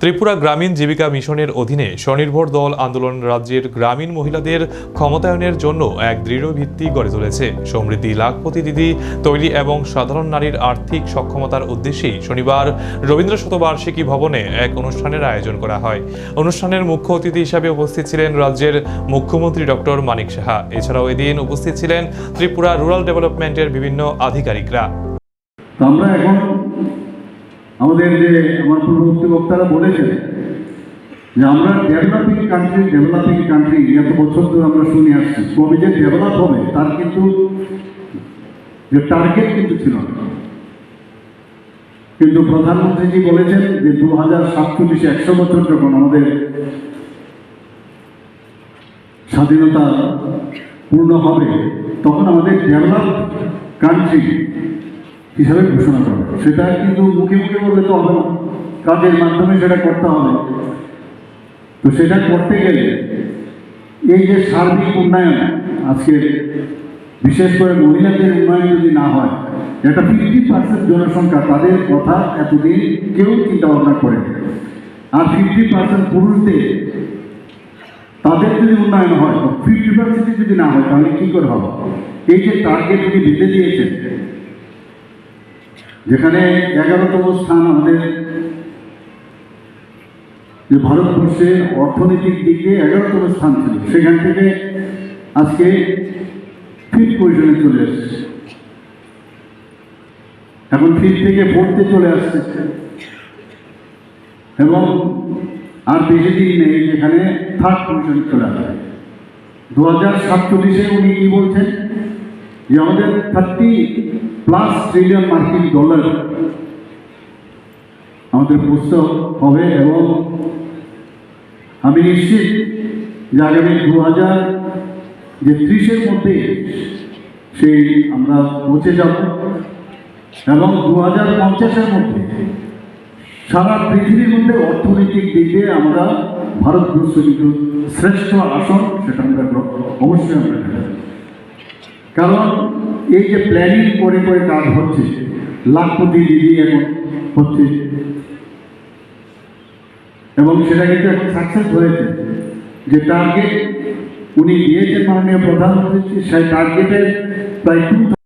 ত্রিপুরা গ্রামীণ জীবিকা মিশনের অধীনে স্বনির্ভর দল আন্দোলন রাজ্যের গ্রামীণ মহিলাদের ক্ষমতায়নের জন্য এক দৃঢ় ভিত্তি গড়ে তুলেছে। সমৃদ্ধি লাখপতি দিদি তৈরি এবং সাধারণ নারীর আর্থিক সক্ষমতার উদ্দেশ্যেই শনিবার রবীন্দ্র শতবার্ষিকী ভবনে এক অনুষ্ঠানের আয়োজন করা হয়। অনুষ্ঠানের মুখ্য অতিথি হিসাবে উপস্থিত ছিলেন রাজ্যের মুখ্যমন্ত্রী ডক্টর মানিক সাহা। এছাড়াও এদিন উপস্থিত ছিলেন ত্রিপুরা রুরাল ডেভেলপমেন্টের বিভিন্ন আধিকারিকরা। আমরা এখন আমাদের যে আমার পূর্ববর্তী বক্তারা বলেছেন যে আমরা ডেভেলপিং কান্ট্রি ডেভেলপিং কান্ট্রি এত বছর ধরে আমরা শুনে আসছি। কবে যে ডেভেলপ হবে, তার কিন্তু যে টার্গেট কিন্তু ছিল না। কিন্তু প্রধানমন্ত্রীজি বলেছেন যে দু হাজার সাতচল্লিশে একশো বছর যখন আমাদের স্বাধীনতা পূর্ণ হবে, তখন আমাদের ডেভেলপ কান্ট্রি হিসাবে ঘোষণা করা। সেটা কিন্তু মুখে মুখে বললে তো হবে না। কাজের মাধ্যমে সেটা করতে হবে। তো সেটা করতে গেলে এই যে সার্বিক উন্নয়ন, আজকে বিশেষ করে মহিলাদের উন্নয়ন যদি না হয় একটা ফিফটি পার্সেন্ট জনসংখ্যা, তাদের কথা এতদিন কেউ চিন্তা ভাবনা করে আর ফিফটি পার্সেন্ট পুরুষদের, তাদের যদি উন্নয়ন হয় ফিফটি পার্সেন্ট যদি না হয়, তাহলে কী করে হবে? এই যে টার্গেট যদি বেঁধে দিয়েছেন যেখানে এগারোতম স্থান আমাদের যে ভারতবর্ষের অর্থনৈতিক দিক এগারোতম স্থান ছিল, সেখান থেকে আজকে ফিফথ পজিশনে চলে এসেছে। এখন ফিফথ থেকে ফোর্থে চলে আসছে। এবং আর বেশি দিন নেই যেখানে থার্ড পজিশনে চলে আসবে দু হাজার সাতচল্লিশে উনি কি বলছেন? যে আমাদের থার্টি প্লাস ট্রিলিয়ন মার্কিন ডলার আমাদের পুস্তক হবে এবং আমি নিশ্চিত যে আগামী দু হাজার যে ত্রিশের মধ্যে সেই আমরা পৌঁছে যাব এবং দু হাজার পঞ্চাশের মধ্যে সারা পৃথিবীর মধ্যে অর্থনৈতিক দিকে আমরা ভারতবর্ষ কিন্তু শ্রেষ্ঠ আসন, সেটা আমরা অবশ্যই আমরা। কারণ এই যে প্ল্যানিং করে করে কাজ হচ্ছে, লাখপতি দিদি এখন হচ্ছে। এবং সেটা কিন্তু এখন সাকসেস হয়েছে, যে টার্গেট উনি দিয়েছেন মাননীয় প্রধানমন্ত্রী, সেই টার্গেটের প্রায় টু